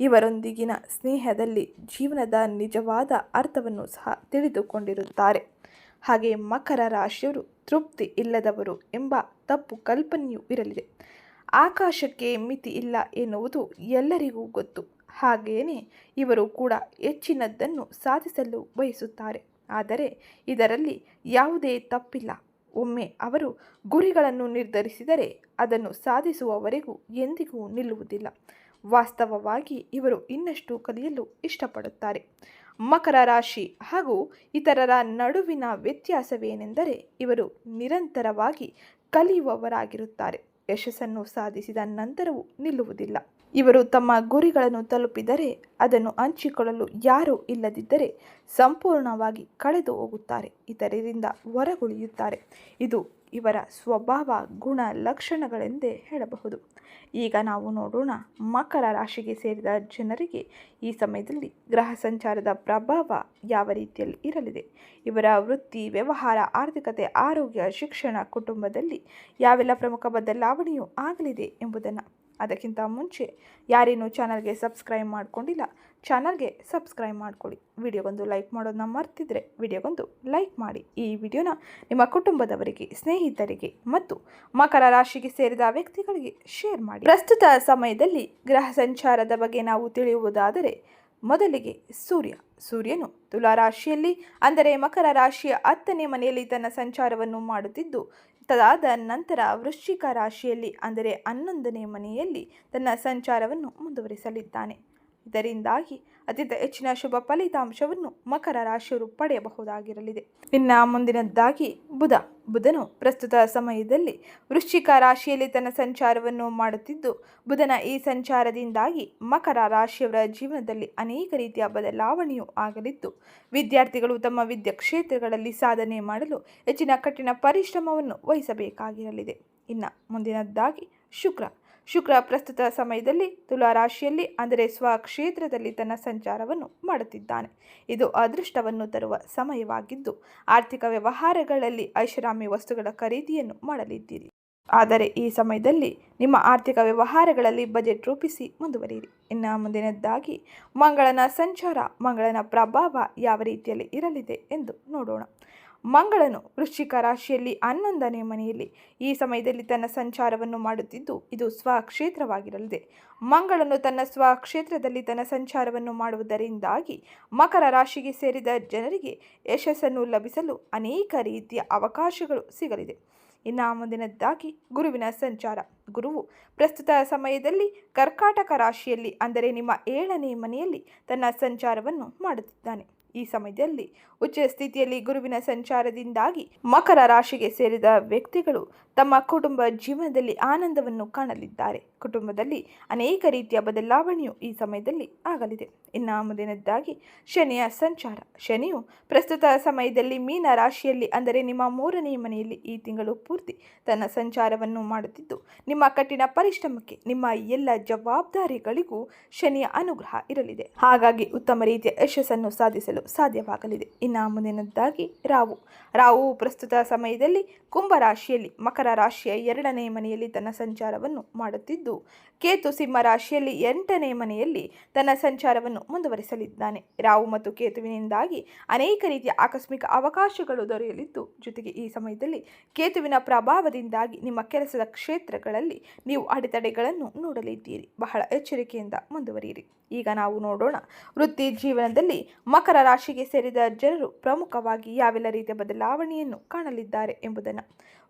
Speaker 1: ಇವರೊಂದಿಗಿನ ಸ್ನೇಹದಲ್ಲಿ ಜೀವನದ ನಿಜವಾದ ಅರ್ಥವನ್ನು ಸಹ ತಿಳಿದುಕೊಂಡಿರುತ್ತಾರೆ. ಹಾಗೆ ಮಕರ ರಾಶಿಯವರು ತೃಪ್ತಿ ಇಲ್ಲದವರು ಎಂಬ ತಪ್ಪು ಕಲ್ಪನೆಯೂ ಇರಲಿದೆ. ಆಕಾಶಕ್ಕೆ ಮಿತಿ ಇಲ್ಲ ಎನ್ನುವುದು ಎಲ್ಲರಿಗೂ ಗೊತ್ತು. ಹಾಗೆಯೇ ಇವರು ಕೂಡ ಹೆಚ್ಚಿನದ್ದನ್ನು ಸಾಧಿಸಲು ಬಯಸುತ್ತಾರೆ. ಆದರೆ ಇದರಲ್ಲಿ ಯಾವುದೇ ತಪ್ಪಿಲ್ಲ. ಒಮ್ಮೆ ಅವರು ಗುರಿಗಳನ್ನು ನಿರ್ಧರಿಸಿದರೆ ಅದನ್ನು ಸಾಧಿಸುವವರೆಗೂ ಎಂದಿಗೂ ನಿಲ್ಲುವುದಿಲ್ಲ. ವಾಸ್ತವವಾಗಿ ಇವರು ಇನ್ನಷ್ಟು ಕಲಿಯಲು ಇಷ್ಟಪಡುತ್ತಾರೆ. ಮಕರ ರಾಶಿ ಹಾಗೂ ಇತರರ ನಡುವಿನ ವ್ಯತ್ಯಾಸವೇನೆಂದರೆ ಇವರು ನಿರಂತರವಾಗಿ ಕಲಿಯುವವರಾಗಿರುತ್ತಾರೆ. ಯಶಸ್ಸನ್ನು ಸಾಧಿಸಿದ ನಂತರವೂ ನಿಲ್ಲುವುದಿಲ್ಲ. ಇವರು ತಮ್ಮ ಗುರಿಗಳನ್ನು ತಲುಪಿದರೆ ಅದನ್ನು ಹಂಚಿಕೊಳ್ಳಲು ಯಾರೂ ಇಲ್ಲದಿದ್ದರೆ ಸಂಪೂರ್ಣವಾಗಿ ಕಳೆದು ಹೋಗುತ್ತಾರೆ, ಇತರರಿಂದ ಹೊರಗುಳಿಯುತ್ತಾರೆ. ಇದು ಇವರ ಸ್ವಭಾವ ಗುಣ ಲಕ್ಷಣಗಳೆಂದೇ ಹೇಳಬಹುದು. ಈಗ ನಾವು ನೋಡೋಣ ಮಕರ ರಾಶಿಗೆ ಸೇರಿದ ಜನರಿಗೆ ಈ ಸಮಯದಲ್ಲಿ ಗ್ರಹ ಸಂಚಾರದ ಪ್ರಭಾವ ಯಾವ ರೀತಿಯಲ್ಲಿ ಇರಲಿದೆ? ಇವರ ವೃತ್ತಿ, ವ್ಯವಹಾರ, ಆರ್ಥಿಕತೆ, ಆರೋಗ್ಯ, ಶಿಕ್ಷಣ, ಕುಟುಂಬದಲ್ಲಿ ಯಾವೆಲ್ಲ ಪ್ರಮುಖ ಬದಲಾವಣೆಯೂ ಆಗಲಿದೆ ಎಂಬುದನ್ನು ಅದಕ್ಕಿಂತ ಮುಂಚೆ ಯಾರೇನು ಚಾನಲ್ಗೆ ಸಬ್ಸ್ಕ್ರೈಬ್ ಮಾಡ್ಕೊಂಡಿಲ್ಲ, ಚಾನಲ್ಗೆ ಸಬ್ಸ್ಕ್ರೈಬ್ ಮಾಡ್ಕೊಳ್ಳಿ. ವಿಡಿಯೋಗೊಂದು ಲೈಕ್ ಮಾಡೋದನ್ನ ಮರ್ತಿದ್ರೆ ವಿಡಿಯೋಗೊಂದು ಲೈಕ್ ಮಾಡಿ. ಈ ವಿಡಿಯೋನ ನಿಮ್ಮ ಕುಟುಂಬದವರಿಗೆ, ಸ್ನೇಹಿತರಿಗೆ ಮತ್ತು ಮಕರ ರಾಶಿಗೆ ಸೇರಿದ ವ್ಯಕ್ತಿಗಳಿಗೆ ಶೇರ್ ಮಾಡಿ. ಪ್ರಸ್ತುತ ಸಮಯದಲ್ಲಿ ಗ್ರಹ ಸಂಚಾರದ ಬಗ್ಗೆ ನಾವು ತಿಳಿಯುವುದಾದರೆ, ಮೊದಲಿಗೆ ಸೂರ್ಯ. ಸೂರ್ಯನು ತುಲಾ ರಾಶಿಯಲ್ಲಿ, ಅಂದರೆ ಮಕರ ರಾಶಿಯ ಹತ್ತನೇ ಮನೆಯಲ್ಲಿ ತನ್ನ ಸಂಚಾರವನ್ನು ಮಾಡುತ್ತಿದ್ದು ತದಾದ ನಂತರ ವೃಶ್ಚಿಕ ರಾಶಿಯಲ್ಲಿ ಅಂದರೆ ಹನ್ನೊಂದನೇ ಮನೆಯಲ್ಲಿ ತನ್ನ ಸಂಚಾರವನ್ನು ಮುಂದುವರಿಸಲಿದ್ದಾನೆ. ಇದರಿಂದಾಗಿ ಅತ್ಯಂತ ಹೆಚ್ಚಿನ ಶುಭ ಫಲಿತಾಂಶವನ್ನು ಮಕರ ರಾಶಿಯವರು ಪಡೆಯಬಹುದಾಗಿರಲಿದೆ. ಇನ್ನ ಮುಂದಿನದ್ದಾಗಿ ಬುಧ. ಬುಧನು ಪ್ರಸ್ತುತ ಸಮಯದಲ್ಲಿ ವೃಶ್ಚಿಕ ರಾಶಿಯಲ್ಲಿ ತನ್ನ ಸಂಚಾರವನ್ನು ಮಾಡುತ್ತಿದ್ದು, ಬುಧನ ಈ ಸಂಚಾರದಿಂದಾಗಿ ಮಕರ ರಾಶಿಯವರ ಜೀವನದಲ್ಲಿ ಅನೇಕ ರೀತಿಯ ಬದಲಾವಣೆಯೂ ಆಗಲಿದ್ದು, ವಿದ್ಯಾರ್ಥಿಗಳು ತಮ್ಮ ವಿದ್ಯಾ ಕ್ಷೇತ್ರಗಳಲ್ಲಿ ಸಾಧನೆ ಮಾಡಲು ಹೆಚ್ಚಿನ ಕಠಿಣ ಪರಿಶ್ರಮವನ್ನು ವಹಿಸಬೇಕಾಗಿರಲಿದೆ. ಇನ್ನು ಮುಂದಿನದ್ದಾಗಿ ಶುಕ್ರ. ಶುಕ್ರ ಪ್ರಸ್ತುತ ಸಮಯದಲ್ಲಿ ತುಲಾ ರಾಶಿಯಲ್ಲಿ ಅಂದರೆ ಸ್ವಕ್ಷೇತ್ರದಲ್ಲಿ ತನ್ನ ಸಂಚಾರವನ್ನು ಮಾಡುತ್ತಿದ್ದಾನೆ. ಇದು ಅದೃಷ್ಟವನ್ನು ತರುವ ಸಮಯವಾಗಿದ್ದು, ಆರ್ಥಿಕ ವ್ಯವಹಾರಗಳಲ್ಲಿ ಐಷಾರಾಮಿ ವಸ್ತುಗಳ ಖರೀದಿಯನ್ನು ಮಾಡಲಿದ್ದೀರಿ. ಆದರೆ ಈ ಸಮಯದಲ್ಲಿ ನಿಮ್ಮ ಆರ್ಥಿಕ ವ್ಯವಹಾರಗಳಲ್ಲಿ ಬಜೆಟ್ ರೂಪಿಸಿ ಮುಂದುವರಿಯಿರಿ. ಇನ್ನು ಮುಂದಿನದ್ದಾಗಿ, ಮಂಗಳನ ಸಂಚಾರ, ಮಂಗಳನ ಪ್ರಭಾವ ಯಾವ ರೀತಿಯಲ್ಲಿ ಇರಲಿದೆ ಎಂದು ನೋಡೋಣ. ಮಂಗಳನು ವೃಶ್ಚಿಕ ರಾಶಿಯಲ್ಲಿ ಹನ್ನೊಂದನೇ ಮನೆಯಲ್ಲಿ. ಈ ಸಮಯದಲ್ಲಿ ತನ್ನ ಸಂಚಾರವನ್ನು ಮಾಡುತ್ತಿದ್ದು ಇದು ಸ್ವಕ್ಷೇತ್ರವಾಗಿರಲಿದೆ. ಮಂಗಳನು ತನ್ನ ಸ್ವಕ್ಷೇತ್ರದಲ್ಲಿ ತನ್ನ ಸಂಚಾರವನ್ನು ಮಾಡುವುದರಿಂದಾಗಿ ಮಕರ ರಾಶಿಗೆ ಸೇರಿದ ಜನರಿಗೆ ಯಶಸ್ಸನ್ನು ಲಭಿಸಲು ಅನೇಕ ರೀತಿಯ ಅವಕಾಶಗಳು ಸಿಗಲಿದೆ. ಇನ್ನು ಮುಂದಿನದ್ದಾಗಿ ಗುರುವಿನ ಸಂಚಾರ. ಗುರುವು ಪ್ರಸ್ತುತ ಸಮಯದಲ್ಲಿ ಕರ್ಕಾಟಕ ರಾಶಿಯಲ್ಲಿ, ಅಂದರೆ ನಿಮ್ಮ ಏಳನೇ ಮನೆಯಲ್ಲಿ ತನ್ನ ಸಂಚಾರವನ್ನು ಮಾಡುತ್ತಿದ್ದಾನೆ. ಈ ಸಮಯದಲ್ಲಿ ಉಚ್ಚ ಸ್ಥಿತಿಯಲ್ಲಿ ಗುರುವಿನ ಸಂಚಾರದಿಂದಾಗಿ ಮಕರ ರಾಶಿಗೆ ಸೇರಿದ ವ್ಯಕ್ತಿಗಳು ತಮ್ಮ ಕುಟುಂಬ ಜೀವನದಲ್ಲಿ ಆನಂದವನ್ನು ಕಾಣಲಿದ್ದಾರೆ. ಕುಟುಂಬದಲ್ಲಿ ಅನೇಕ ರೀತಿಯ ಬದಲಾವಣೆಯು ಈ ಸಮಯದಲ್ಲಿ ಆಗಲಿದೆ. ಇನ್ನ ಮುಂದಿನದ್ದಾಗಿ ಶನಿಯ ಸಂಚಾರ. ಶನಿಯು ಪ್ರಸ್ತುತ ಸಮಯದಲ್ಲಿ ಮೀನ ರಾಶಿಯಲ್ಲಿ, ಅಂದರೆ ನಿಮ್ಮ ಮೂರನೇ ಮನೆಯಲ್ಲಿ ಈ ತಿಂಗಳು ಪೂರ್ತಿ ತನ್ನ ಸಂಚಾರವನ್ನು ಮಾಡುತ್ತಿದ್ದು, ನಿಮ್ಮ ಕಠಿಣ ಪರಿಶ್ರಮಕ್ಕೆ, ನಿಮ್ಮ ಎಲ್ಲ ಜವಾಬ್ದಾರಿಗಳಿಗೂ ಶನಿಯ ಅನುಗ್ರಹ ಇರಲಿದೆ. ಹಾಗಾಗಿ ಉತ್ತಮ ರೀತಿಯ ಯಶಸ್ಸನ್ನು ಸಾಧಿಸಲು ಸಾಧ್ಯವಾಗಲಿದೆ. ಇನ್ನು ಮುಂದಿನದ್ದಾಗಿ ರಾವು ರಾವು ಪ್ರಸ್ತುತ ಸಮಯದಲ್ಲಿ ಕುಂಭ ರಾಶಿಯಲ್ಲಿ ಮಕರ ರಾಶಿಯ ಎರಡನೇ ಮನೆಯಲ್ಲಿ ತನ್ನ ಸಂಚಾರವನ್ನು ಮಾಡುತ್ತಿದ್ದು, ಕೇತು ಸಿಂಹ ರಾಶಿಯಲ್ಲಿ ಎಂಟನೇ ಮನೆಯಲ್ಲಿ ತನ್ನ ಸಂಚಾರವನ್ನು ಮುಂದುವರಿಸಲಿದ್ದಾನೆ. ರಾವು ಮತ್ತು ಕೇತುವಿನಿಂದಾಗಿ ಅನೇಕ ರೀತಿಯ ಆಕಸ್ಮಿಕ ಅವಕಾಶಗಳು ದೊರೆಯಲಿದ್ದು, ಜೊತೆಗೆ ಈ ಸಮಯದಲ್ಲಿ ಕೇತುವಿನ ಪ್ರಭಾವದಿಂದಾಗಿ ನಿಮ್ಮ ಕೆಲಸದ ಕ್ಷೇತ್ರಗಳಲ್ಲಿ ನೀವು ಅಡೆತಡೆಗಳನ್ನು ನೋಡಲಿದ್ದೀರಿ. ಬಹಳ ಎಚ್ಚರಿಕೆಯಿಂದ ಮುಂದುವರಿಯಿರಿ. ಈಗ ನಾವು ನೋಡೋಣ. ವೃತ್ತಿ ಜೀವನದಲ್ಲಿ ಮಕರ ರಾಶಿಗೆ ಸೇರಿದ ಜನರು ಪ್ರಮುಖವಾಗಿ ಯಾವೆಲ್ಲ ರೀತಿಯ ಬದಲಾವಣೆಯನ್ನು ಕಾಣಲಿದ್ದಾರೆ ಎಂಬುದನ್ನು.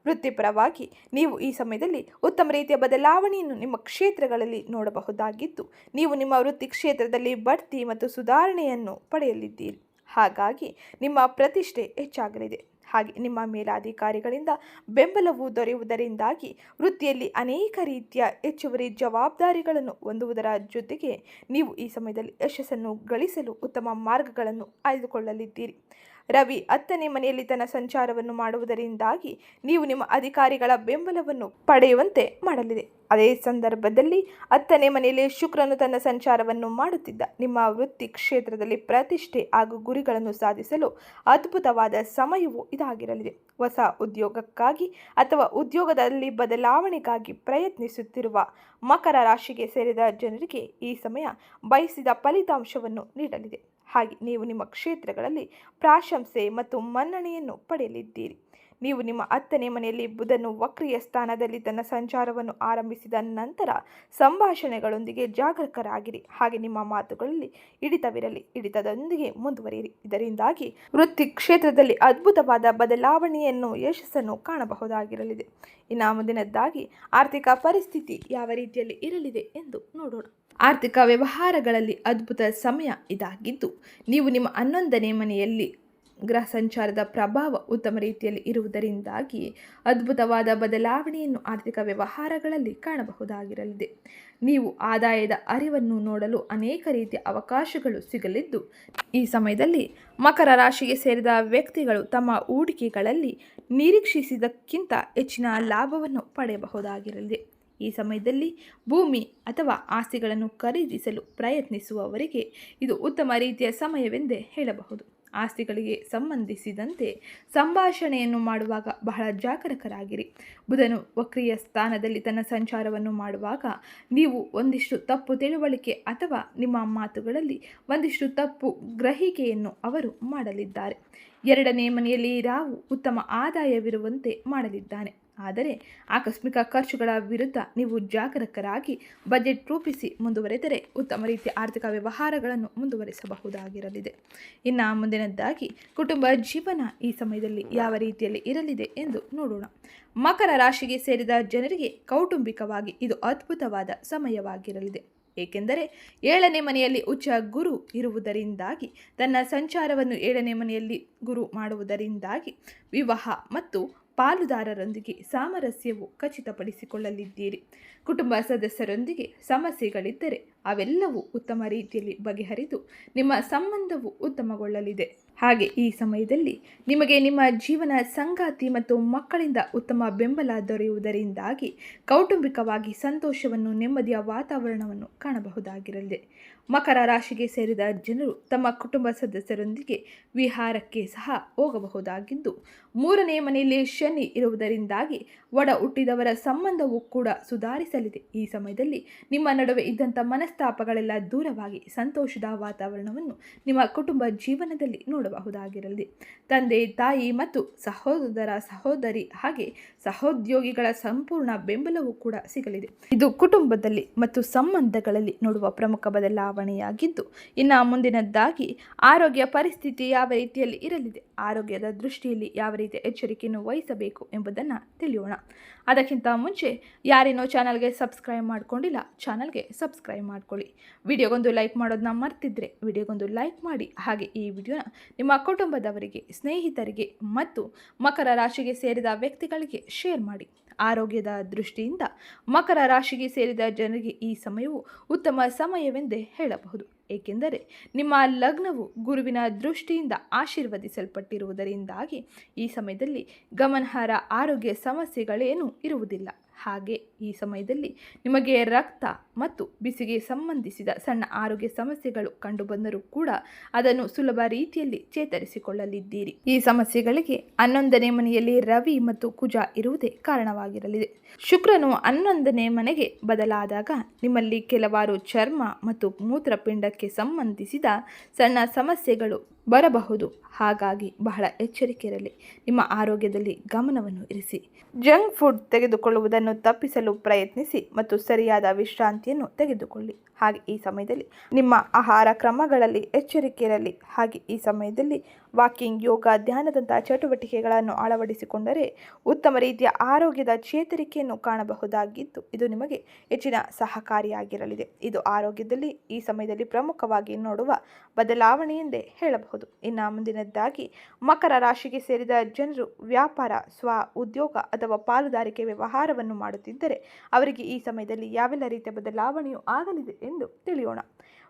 Speaker 1: ವೃತ್ತಿಪರವಾಗಿ ನೀವು ಈ ಸಮಯದಲ್ಲಿ ಉತ್ತಮ ರೀತಿಯ ಬದಲಾವಣೆಯನ್ನು ನಿಮ್ಮ ಕ್ಷೇತ್ರಗಳಲ್ಲಿ ನೋಡಬಹುದಾಗಿದ್ದು, ನೀವು ನಿಮ್ಮ ವೃತ್ತಿ ಕ್ಷೇತ್ರದಲ್ಲಿ ಬಡ್ತಿ ಮತ್ತು ಸುಧಾರಣೆಯನ್ನು ಪಡೆಯಲಿದ್ದೀರಿ. ಹಾಗಾಗಿ ನಿಮ್ಮ ಪ್ರತಿಷ್ಠೆ ಹೆಚ್ಚಾಗಲಿದೆ. ಹಾಗೆ ನಿಮ್ಮ ಮೇಲಾಧಿಕಾರಿಗಳಿಂದ ಬೆಂಬಲವು ದೊರೆಯುವುದರಿಂದಾಗಿ ವೃತ್ತಿಯಲ್ಲಿ ಅನೇಕ ರೀತಿಯ ಹೆಚ್ಚುವರಿ ಜವಾಬ್ದಾರಿಗಳನ್ನು ಹೊಂದುವುದರ ಜೊತೆಗೆ ನೀವು ಈ ಸಮಯದಲ್ಲಿ ಯಶಸ್ಸನ್ನು ಗಳಿಸಲು ಉತ್ತಮ ಮಾರ್ಗಗಳನ್ನು ಆಯ್ದುಕೊಳ್ಳಲಿದ್ದೀರಿ. ರವಿ ಹತ್ತನೇ ಮನೆಯಲ್ಲಿ ತನ್ನ ಸಂಚಾರವನ್ನು ಮಾಡುವುದರಿಂದಾಗಿ ನೀವು ನಿಮ್ಮ ಅಧಿಕಾರಿಗಳ ಬೆಂಬಲವನ್ನು ಪಡೆಯುವಂತೆ ಮಾಡಲಿದೆ. ಅದೇ ಸಂದರ್ಭದಲ್ಲಿ ಹತ್ತನೇ ಮನೆಯಲ್ಲಿ ಶುಕ್ರನು ತನ್ನ ಸಂಚಾರವನ್ನು ಮಾಡುತ್ತಿದ್ದ. ನಿಮ್ಮ ವೃತ್ತಿ ಕ್ಷೇತ್ರದಲ್ಲಿ ಪ್ರತಿಷ್ಠೆ ಹಾಗೂ ಗುರಿಗಳನ್ನು ಸಾಧಿಸಲು ಅದ್ಭುತವಾದ ಸಮಯವು ಇದಾಗಿರಲಿದೆ. ಹೊಸ ಉದ್ಯೋಗಕ್ಕಾಗಿ ಅಥವಾ ಉದ್ಯೋಗದಲ್ಲಿ ಬದಲಾವಣೆಗಾಗಿ ಪ್ರಯತ್ನಿಸುತ್ತಿರುವ ಮಕರ ರಾಶಿಗೆ ಸೇರಿದ ಜನರಿಗೆ ಈ ಸಮಯ ಬಯಸಿದ ಫಲಿತಾಂಶವನ್ನು ನೀಡಲಿದೆ. ಹಾಗೆ ನೀವು ನಿಮ್ಮ ಕ್ಷೇತ್ರಗಳಲ್ಲಿ ಪ್ರಾಶಂಸೆ ಮತ್ತು ಮನ್ನಣೆಯನ್ನು ಪಡೆಯಲಿದ್ದೀರಿ. ನೀವು ನಿಮ್ಮ ಹತ್ತನೇ ಮನೆಯಲ್ಲಿ ಬುಧನು ವಕ್ರಿಯ ಸ್ಥಾನದಲ್ಲಿ ತನ್ನ ಸಂಚಾರವನ್ನು ಆರಂಭಿಸಿದ ನಂತರ ಸಂಭಾಷಣೆಗಳೊಂದಿಗೆ ಜಾಗರೂಕರಾಗಿರಿ. ಹಾಗೆ ನಿಮ್ಮ ಮಾತುಗಳಲ್ಲಿ ಹಿಡಿತವಿರಲಿ, ಹಿಡಿತದೊಂದಿಗೆ ಮುಂದುವರಿಯಿರಿ. ಇದರಿಂದಾಗಿ ವೃತ್ತಿ ಕ್ಷೇತ್ರದಲ್ಲಿ ಅದ್ಭುತವಾದ ಬದಲಾವಣೆಯನ್ನು ಯಶಸ್ಸನ್ನು ಕಾಣಬಹುದಾಗಿರಲಿದೆ. ಇನ್ನು ಮುಂದಿನದ್ದಾಗಿ ಆರ್ಥಿಕ ಪರಿಸ್ಥಿತಿ ಯಾವ ರೀತಿಯಲ್ಲಿ ಇರಲಿದೆ ಎಂದು ನೋಡೋಣ. ಆರ್ಥಿಕ ವ್ಯವಹಾರಗಳಲ್ಲಿ ಅದ್ಭುತ ಸಮಯ ಇದಾಗಿದ್ದು, ನೀವು ನಿಮ್ಮ ಹನ್ನೊಂದನೇ ಮನೆಯಲ್ಲಿ ಗ್ರಹ ಸಂಚಾರದ ಪ್ರಭಾವ ಉತ್ತಮ ರೀತಿಯಲ್ಲಿ ಇರುವುದರಿಂದಾಗಿ ಅದ್ಭುತವಾದ ಬದಲಾವಣೆಯನ್ನು ಆರ್ಥಿಕ ವ್ಯವಹಾರಗಳಲ್ಲಿ ಕಾಣಬಹುದಾಗಿರಲಿದೆ. ನೀವು ಆದಾಯದ ಅರಿವನ್ನು ನೋಡಲು ಅನೇಕ ರೀತಿಯ ಅವಕಾಶಗಳು ಸಿಗಲಿದ್ದು, ಈ ಸಮಯದಲ್ಲಿ ಮಕರ ರಾಶಿಗೆ ಸೇರಿದ ವ್ಯಕ್ತಿಗಳು ತಮ್ಮ ಹೂಡಿಕೆಗಳಲ್ಲಿ ನಿರೀಕ್ಷಿಸಿದಕ್ಕಿಂತ ಹೆಚ್ಚಿನ ಲಾಭವನ್ನು ಪಡೆಯಬಹುದಾಗಿರಲಿದೆ. ಈ ಸಮಯದಲ್ಲಿ ಭೂಮಿ ಅಥವಾ ಆಸ್ತಿಗಳನ್ನು ಖರೀದಿಸಲು ಪ್ರಯತ್ನಿಸುವವರಿಗೆ ಇದು ಉತ್ತಮ ರೀತಿಯ ಸಮಯವೆಂದೇ ಹೇಳಬಹುದು. ಆಸ್ತಿಗಳಿಗೆ ಸಂಬಂಧಿಸಿದಂತೆ ಸಂಭಾಷಣೆಯನ್ನು ಮಾಡುವಾಗ ಬಹಳ ಜಾಗರಕರಾಗಿರಿ. ಬುಧನು ವಕ್ರಿಯ ಸ್ಥಾನದಲ್ಲಿ ತನ್ನ ಸಂಚಾರವನ್ನು ಮಾಡುವಾಗ ನೀವು ಒಂದಿಷ್ಟು ತಪ್ಪು ತಿಳುವಳಿಕೆ ಅಥವಾ ನಿಮ್ಮ ಮಾತುಗಳಲ್ಲಿ ಒಂದಿಷ್ಟು ತಪ್ಪು ಗ್ರಹಿಕೆಯನ್ನು ಅವರು ಮಾಡಲಿದ್ದಾರೆ. ಎರಡನೇ ಮನೆಯಲ್ಲಿ ರಾವು ಉತ್ತಮ ಆದಾಯವಿರುವಂತೆ ಮಾಡಲಿದ್ದಾನೆ. ಆದರೆ ಆಕಸ್ಮಿಕ ಖರ್ಚುಗಳ ವಿರುದ್ಧ ನೀವು ಜಾಗರೂಕರಾಗಿ ಬಜೆಟ್ ರೂಪಿಸಿ ಮುಂದುವರೆದರೆ ಉತ್ತಮ ರೀತಿಯ ಆರ್ಥಿಕ ವ್ಯವಹಾರಗಳನ್ನು ಮುಂದುವರಿಸಬಹುದಾಗಿರಲಿದೆ. ಇನ್ನು ಮುಂದಿನದ್ದಾಗಿ ಕುಟುಂಬ ಜೀವನ ಈ ಸಮಯದಲ್ಲಿ ಯಾವ ರೀತಿಯಲ್ಲಿ ಇರಲಿದೆ ಎಂದು ನೋಡೋಣ. ಮಕರ ರಾಶಿಗೆ ಸೇರಿದ ಜನರಿಗೆ ಕೌಟುಂಬಿಕವಾಗಿ ಇದು ಅದ್ಭುತವಾದ ಸಮಯವಾಗಿರಲಿದೆ. ಏಕೆಂದರೆ ಏಳನೇ ಮನೆಯಲ್ಲಿ ಉಚ್ಚ ಗುರು ಇರುವುದರಿಂದಾಗಿ, ತನ್ನ ಸಂಚಾರವನ್ನು ಏಳನೇ ಮನೆಯಲ್ಲಿ ಗುರು ಮಾಡುವುದರಿಂದಾಗಿ ವಿವಾಹ ಮತ್ತು ಪಾಲುದಾರರೊಂದಿಗೆ ಸಾಮರಸ್ಯವು ಖಚಿತಪಡಿಸಿಕೊಳ್ಳಲಿದ್ದೀರಿ. ಕುಟುಂಬ ಸದಸ್ಯರೊಂದಿಗೆ ಸಮಸ್ಯೆಗಳಿದ್ದರೆ ಅವೆಲ್ಲವೂ ಉತ್ತಮ ರೀತಿಯಲ್ಲಿ ಬಗೆಹರಿದು ನಿಮ್ಮ ಸಂಬಂಧವು ಉತ್ತಮಗೊಳ್ಳಲಿದೆ. ಹಾಗೆ ಈ ಸಮಯದಲ್ಲಿ ನಿಮಗೆ ನಿಮ್ಮ ಜೀವನ ಸಂಗಾತಿ ಮತ್ತು ಮಕ್ಕಳಿಂದ ಉತ್ತಮ ಬೆಂಬಲ ದೊರೆಯುವುದರಿಂದಾಗಿ ಕೌಟುಂಬಿಕವಾಗಿ ಸಂತೋಷವನ್ನು, ನೆಮ್ಮದಿಯ ವಾತಾವರಣವನ್ನು ಕಾಣಬಹುದಾಗಿರಲಿದೆ. ಮಕರ ರಾಶಿಗೆ ಸೇರಿದ ಜನರು ತಮ್ಮ ಕುಟುಂಬ ಸದಸ್ಯರೊಂದಿಗೆ ವಿಹಾರಕ್ಕೆ ಸಹ ಹೋಗಬಹುದಾಗಿದ್ದು, ಮೂರನೇ ಮನೆಯಲ್ಲಿ ಶನಿ ಇರುವುದರಿಂದಾಗಿ ಒಡ ಹುಟ್ಟಿದವರ ಸಂಬಂಧವೂ ಕೂಡ ಸುಧಾರಿಸಲಿದೆ. ಈ ಸಮಯದಲ್ಲಿ ನಿಮ್ಮ ನಡುವೆ ಇದ್ದಂಥ ಮನಸ್ತಾಪಗಳೆಲ್ಲ ದೂರವಾಗಿ ಸಂತೋಷದ ವಾತಾವರಣವನ್ನು ನಿಮ್ಮ ಕುಟುಂಬ ಜೀವನದಲ್ಲಿ ನೋಡಬಹುದಾಗಿರಲಿ. ತಂದೆ, ತಾಯಿ ಮತ್ತು ಸಹೋದರ, ಸಹೋದರಿ ಹಾಗೆ ಸಹೋದ್ಯೋಗಿಗಳ ಸಂಪೂರ್ಣ ಬೆಂಬಲವೂ ಕೂಡ ಸಿಗಲಿದೆ. ಇದು ಕುಟುಂಬದಲ್ಲಿ ಮತ್ತು ಸಂಬಂಧಗಳಲ್ಲಿ ನೋಡುವ ಪ್ರಮುಖ ಬದಲಾವಣೆಯಾಗಿದ್ದು, ಇನ್ನು ಮುಂದಿನದ್ದಾಗಿ ಆರೋಗ್ಯ ಪರಿಸ್ಥಿತಿ ಯಾವ ರೀತಿಯಲ್ಲಿ ಇರಲಿದೆ, ಆರೋಗ್ಯದ ದೃಷ್ಟಿಯಲ್ಲಿ ಯಾವ ರೀತಿಯ ಎಚ್ಚರಿಕೆಯನ್ನು ವಹಿಸಬೇಕು ಎಂಬುದನ್ನು ತಿಳಿಯೋಣ. ಅದಕ್ಕಿಂತ ಮುಂಚೆ ಯಾರೇನೋ ಚಾನಲ್ಗೆ ಸಬ್ಸ್ಕ್ರೈಬ್ ಮಾಡ್ಕೊಂಡಿಲ್ಲ, ಚಾನಲ್ಗೆ ಸಬ್ಸ್ಕ್ರೈಬ್ ಮಾಡ್ಕೊಳ್ಳಿ. ವಿಡಿಯೋಗೊಂದು ಲೈಕ್ ಮಾಡೋದನ್ನ ಮರ್ತಿದ್ರೆ ವಿಡಿಯೋಗೊಂದು ಲೈಕ್ ಮಾಡಿ. ಹಾಗೆ ಈ ವಿಡಿಯೋನ ನಿಮ್ಮ ಕುಟುಂಬದವರಿಗೆ, ಸ್ನೇಹಿತರಿಗೆ ಮತ್ತು ಮಕರ ರಾಶಿಗೆ ಸೇರಿದ ವ್ಯಕ್ತಿಗಳಿಗೆ ಶೇರ್ ಮಾಡಿ. ಆರೋಗ್ಯದ ದೃಷ್ಟಿಯಿಂದ ಮಕರ ರಾಶಿಗೆ ಸೇರಿದ ಜನರಿಗೆ ಈ ಸಮಯವು ಉತ್ತಮ ಸಮಯವೆಂದೇ ಹೇಳಬಹುದು. ಏಕೆಂದರೆ ನಿಮ್ಮ ಲಗ್ನವು ಗುರುವಿನ ದೃಷ್ಟಿಯಿಂದ ಆಶೀರ್ವದಿಸಲ್ಪಟ್ಟಿರುವುದರಿಂದಾಗಿ ಈ ಸಮಯದಲ್ಲಿ ಗಮನಾರ್ಹ ಆರೋಗ್ಯ ಸಮಸ್ಯೆಗಳೇನೂ ಇರುವುದಿಲ್ಲ. ಹಾಗೆ ಈ ಸಮಯದಲ್ಲಿ ನಿಮಗೆ ರಕ್ತ ಮತ್ತು ಬಿಸಿಗೆ ಸಂಬಂಧಿಸಿದ ಸಣ್ಣ ಆರೋಗ್ಯ ಸಮಸ್ಯೆಗಳು ಕಂಡುಬಂದರೂ ಕೂಡ ಅದನ್ನು ಸುಲಭ ರೀತಿಯಲ್ಲಿ ಚೇತರಿಸಿಕೊಳ್ಳಲಿದ್ದೀರಿ. ಈ ಸಮಸ್ಯೆಗಳಿಗೆ ಹನ್ನೊಂದನೇ ಮನೆಯಲ್ಲಿ ರವಿ ಮತ್ತು ಕುಜ ಇರುವುದೇ ಕಾರಣವಾಗಿರಲಿದೆ. ಶುಕ್ರನು ಹನ್ನೊಂದನೇ ಮನೆಗೆ ಬದಲಾದಾಗ ನಿಮ್ಮಲ್ಲಿ ಕೆಲವಾರು ಚರ್ಮ ಮತ್ತು ಮೂತ್ರಪಿಂಡಕ್ಕೆ ಸಂಬಂಧಿಸಿದ ಸಣ್ಣ ಸಮಸ್ಯೆಗಳು ಬರಬಹುದು. ಹಾಗಾಗಿ ಬಹಳ ಎಚ್ಚರಿಕೆ ಇರಲಿ. ನಿಮ್ಮ ಆರೋಗ್ಯದಲ್ಲಿ ಗಮನವನ್ನು ಇರಿಸಿ. ಜಂಕ್ ಫುಡ್ ತೆಗೆದುಕೊಳ್ಳುವುದನ್ನು ತಪ್ಪಿಸಲು ಪ್ರಯತ್ನಿಸಿ ಮತ್ತು ಸರಿಯಾದ ವಿಶ್ರಾಂತಿಯನ್ನು ತೆಗೆದುಕೊಳ್ಳಿ. ಹಾಗೆ ಈ ಸಮಯದಲ್ಲಿ ನಿಮ್ಮ ಆಹಾರ ಕ್ರಮಗಳಲ್ಲಿ ಎಚ್ಚರಿಕೆ ಇರಲಿ. ಹಾಗೆ ಈ ಸಮಯದಲ್ಲಿ ವಾಕಿಂಗ್, ಯೋಗ ಧ್ಯಾನದಂತಹ ಚಟುವಟಿಕೆಗಳನ್ನು ಅಳವಡಿಸಿಕೊಂಡರೆ ಉತ್ತಮ ರೀತಿಯ ಆರೋಗ್ಯದ ಚೇತರಿಕೆಯನ್ನು ಕಾಣಬಹುದಾಗಿದ್ದು, ಇದು ನಿಮಗೆ ಹೆಚ್ಚಿನ ಸಹಕಾರಿಯಾಗಿರಲಿದೆ. ಇದು ಆರೋಗ್ಯದಲ್ಲಿ ಈ ಸಮಯದಲ್ಲಿ ಪ್ರಮುಖವಾಗಿ ನೋಡುವ ಬದಲಾವಣೆ ಎಂದೇ ಹೇಳಬಹುದು. ಇನ್ನು ಮುಂದಿನದ್ದಾಗಿ ಮಕರ ರಾಶಿಗೆ ಸೇರಿದ ಜನರು ವ್ಯಾಪಾರ, ಸ್ವ ಉದ್ಯೋಗ ಅಥವಾ ಪಾಲುದಾರಿಕೆ ವ್ಯವಹಾರವನ್ನು ಮಾಡುತ್ತಿದ್ದರೆ ಅವರಿಗೆ ಈ ಸಮಯದಲ್ಲಿ ಯಾವೆಲ್ಲ ರೀತಿಯ ಬದಲಾವಣೆಯು ಆಗಲಿದೆ ಎಂದು ತಿಳಿಯೋಣ.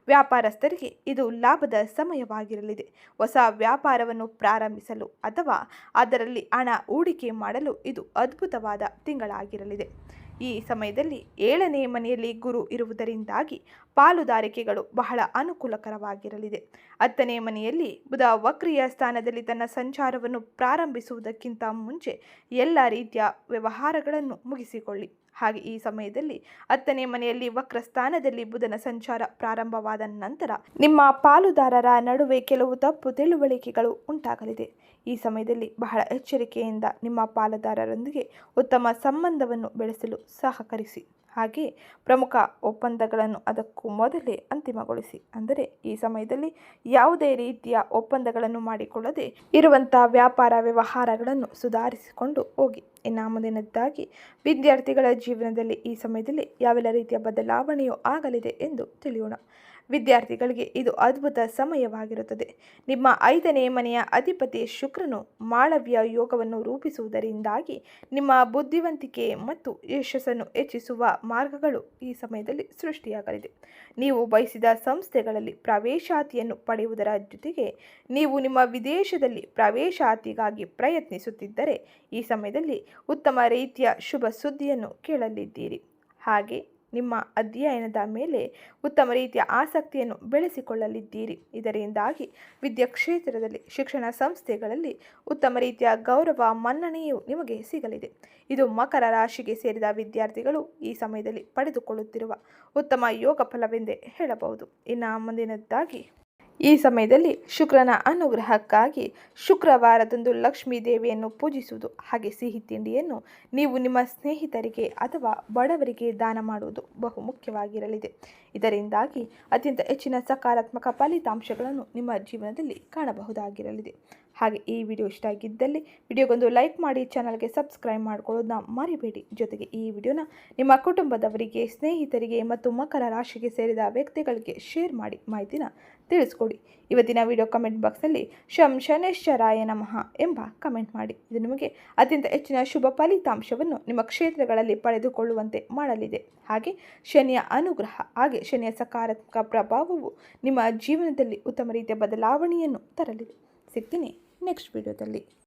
Speaker 1: ವ್ಯಾಪಾರಸ್ಥರಿಗೆ ಇದು ಲಾಭದ ಸಮಯವಾಗಿರಲಿದೆ. ಹೊಸ ವ್ಯಾಪಾರವನ್ನು ಪ್ರಾರಂಭಿಸಲು ಅಥವಾ ಅದರಲ್ಲಿ ಹಣ ಹೂಡಿಕೆ ಮಾಡಲು ಇದು ಅದ್ಭುತವಾದ ತಿಂಗಳಾಗಿರಲಿದೆ. ಈ ಸಮಯದಲ್ಲಿ ಏಳನೇ ಮನೆಯಲ್ಲಿ ಗುರು ಇರುವುದರಿಂದಾಗಿ ಪಾಲುದಾರಿಕೆಗಳು ಬಹಳ ಅನುಕೂಲಕರವಾಗಿರಲಿದೆ. ಹತ್ತನೇ ಮನೆಯಲ್ಲಿ ಬುಧ ವಕ್ರಿಯ ಸ್ಥಾನದಲ್ಲಿ ತನ್ನ ಸಂಚಾರವನ್ನು ಪ್ರಾರಂಭಿಸುವುದಕ್ಕಿಂತ ಮುಂಚೆ ಎಲ್ಲ ರೀತಿಯ ವ್ಯವಹಾರಗಳನ್ನು ಮುಗಿಸಿಕೊಳ್ಳಿ. ಹಾಗೆ ಈ ಸಮಯದಲ್ಲಿ ಹತ್ತನೇ ಮನೆಯಲ್ಲಿ ವಕ್ರ ಸ್ಥಾನದಲ್ಲಿ ಬುಧನ ಸಂಚಾರ ಪ್ರಾರಂಭವಾದ ನಂತರ ನಿಮ್ಮ ಪಾಲುದಾರರ ನಡುವೆ ಕೆಲವು ತಪ್ಪು ತಿಳುವಳಿಕೆಗಳು ಉಂಟಾಗಲಿದೆ. ಈ ಸಮಯದಲ್ಲಿ ಬಹಳ ಎಚ್ಚರಿಕೆಯಿಂದ ನಿಮ್ಮ ಪಾಲುದಾರರೊಂದಿಗೆ ಉತ್ತಮ ಸಂಬಂಧವನ್ನು ಬೆಳೆಸಲು ಸಹಕರಿಸಿ. ಹಾಗೆ ಪ್ರಮುಖ ಒಪ್ಪಂದಗಳನ್ನು ಅದಕ್ಕೂ ಮೊದಲೇ ಅಂತಿಮಗೊಳಿಸಿ. ಅಂದರೆ ಈ ಸಮಯದಲ್ಲಿ ಯಾವುದೇ ರೀತಿಯ ಒಪ್ಪಂದಗಳನ್ನು ಮಾಡಿಕೊಳ್ಳದೆ ಇರುವಂಥ ವ್ಯಾಪಾರ ವ್ಯವಹಾರಗಳನ್ನು ಸುಧಾರಿಸಿಕೊಂಡು ಹೋಗಿ. ಇನ್ನು ಮುಂದಿನದ್ದಾಗಿ, ವಿದ್ಯಾರ್ಥಿಗಳ ಜೀವನದಲ್ಲಿ ಈ ಸಮಯದಲ್ಲಿ ಯಾವೆಲ್ಲ ರೀತಿಯ ಬದಲಾವಣೆಯೂ ಆಗಲಿದೆ ಎಂದು ತಿಳಿಯೋಣ. ವಿದ್ಯಾರ್ಥಿಗಳಿಗೆ ಇದು ಅದ್ಭುತ ಸಮಯವಾಗಿರುತ್ತದೆ. ನಿಮ್ಮ ಐದನೇ ಮನೆಯ ಅಧಿಪತಿ ಶುಕ್ರನು ಮಾಳವ್ಯ ಯೋಗವನ್ನು ರೂಪಿಸುವುದರಿಂದಾಗಿ ನಿಮ್ಮ ಬುದ್ಧಿವಂತಿಕೆ ಮತ್ತು ಯಶಸ್ಸನ್ನು ಹೆಚ್ಚಿಸುವ ಮಾರ್ಗಗಳು ಈ ಸಮಯದಲ್ಲಿ ಸೃಷ್ಟಿಯಾಗಲಿದೆ. ನೀವು ಬಯಸಿದ ಸಂಸ್ಥೆಗಳಲ್ಲಿ ಪ್ರವೇಶಾತಿಯನ್ನು ಪಡೆಯುವುದರ ಜೊತೆಗೆ ನೀವು ನಿಮ್ಮ ವಿದೇಶದಲ್ಲಿ ಪ್ರವೇಶಾತಿಗಾಗಿ ಪ್ರಯತ್ನಿಸುತ್ತಿದ್ದರೆ ಈ ಸಮಯದಲ್ಲಿ ಉತ್ತಮ ರೀತಿಯ ಶುಭ ಸುದ್ದಿಯನ್ನು ಕೇಳಲಿದ್ದೀರಿ. ಹಾಗೆ ನಿಮ್ಮ ಅಧ್ಯಯನದ ಮೇಲೆ ಉತ್ತಮ ರೀತಿಯ ಆಸಕ್ತಿಯನ್ನು ಬೆಳೆಸಿಕೊಳ್ಳಲಿದ್ದೀರಿ. ಇದರಿಂದಾಗಿ ವಿದ್ಯಾ ಕ್ಷೇತ್ರದಲ್ಲಿ ಶಿಕ್ಷಣ ಸಂಸ್ಥೆಗಳಲ್ಲಿ ಉತ್ತಮ ರೀತಿಯ ಗೌರವ, ಮನ್ನಣೆಯು ನಿಮಗೆ ಸಿಗಲಿದೆ. ಇದು ಮಕರ ರಾಶಿಗೆ ಸೇರಿದ ವಿದ್ಯಾರ್ಥಿಗಳು ಈ ಸಮಯದಲ್ಲಿ ಪಡೆದುಕೊಳ್ಳುತ್ತಿರುವ ಉತ್ತಮ ಯೋಗ ಫಲವೆಂದೇ ಹೇಳಬಹುದು. ಇನ್ನು ಮುಂದಿನದ್ದಾಗಿ ಈ ಸಮಯದಲ್ಲಿ ಶುಕ್ರನ ಅನುಗ್ರಹಕ್ಕಾಗಿ ಶುಕ್ರವಾರದಂದು ಲಕ್ಷ್ಮೀ ದೇವಿಯನ್ನು ಪೂಜಿಸುವುದು ಹಾಗೆ ಸಿಹಿ ತಿಂಡಿಯನ್ನು ನೀವು ನಿಮ್ಮ ಸ್ನೇಹಿತರಿಗೆ ಅಥವಾ ಬಡವರಿಗೆ ದಾನ ಮಾಡುವುದು ಬಹು ಮುಖ್ಯವಾಗಿರಲಿದೆ. ಇದರಿಂದಾಗಿ ಅತ್ಯಂತ ಹೆಚ್ಚಿನ ಸಕಾರಾತ್ಮಕ ಫಲಿತಾಂಶಗಳನ್ನು ನಿಮ್ಮ ಜೀವನದಲ್ಲಿ ಕಾಣಬಹುದಾಗಿರಲಿದೆ. ಹಾಗೆ ಈ ವಿಡಿಯೋ ಇಷ್ಟ ಆಗಿದ್ದಲ್ಲಿ ವಿಡಿಯೋಗೊಂದು ಲೈಕ್ ಮಾಡಿ, ಚಾನಲ್ಗೆ ಸಬ್ಸ್ಕ್ರೈಬ್ ಮಾಡ್ಕೊಳ್ಳೋದನ್ನ ಮರಿಬೇಡಿ. ಜೊತೆಗೆ ಈ ವಿಡಿಯೋನ ನಿಮ್ಮ ಕುಟುಂಬದವರಿಗೆ, ಸ್ನೇಹಿತರಿಗೆ ಮತ್ತು ಮಕರ ರಾಶಿಗೆ ಸೇರಿದ ವ್ಯಕ್ತಿಗಳಿಗೆ ಶೇರ್ ಮಾಡಿ. ಮಾಹಿತಿನ ತಿಳಿಸ್ಕೊಡಿ. ಇವತ್ತಿನ ವಿಡಿಯೋ ಕಮೆಂಟ್ ಬಾಕ್ಸ್ನಲ್ಲಿ ಶಂ ಶನೇಶ್ವರಾಯ ನಮಃ ಎಂಬ ಕಮೆಂಟ್ ಮಾಡಿ. ಇದು ನಿಮಗೆ ಅತ್ಯಂತ ಹೆಚ್ಚಿನ ಶುಭ ಫಲಿತಾಂಶವನ್ನು ನಿಮ್ಮ ಕ್ಷೇತ್ರಗಳಲ್ಲಿ ಪಡೆದುಕೊಳ್ಳುವಂತೆ ಮಾಡಲಿದೆ. ಹಾಗೆ ಶನಿಯ ಅನುಗ್ರಹ, ಹಾಗೆ ಶನಿಯ ಸಕಾರಾತ್ಮಕ ಪ್ರಭಾವವು ನಿಮ್ಮ ಜೀವನದಲ್ಲಿ ಉತ್ತಮ ರೀತಿಯ ಬದಲಾವಣೆಯನ್ನು ತರಲಿದೆ. ಸಿಗ್ತೀನಿ ನೆಕ್ಸ್ಟ್ ವಿಡಿಯೋದಲ್ಲಿ.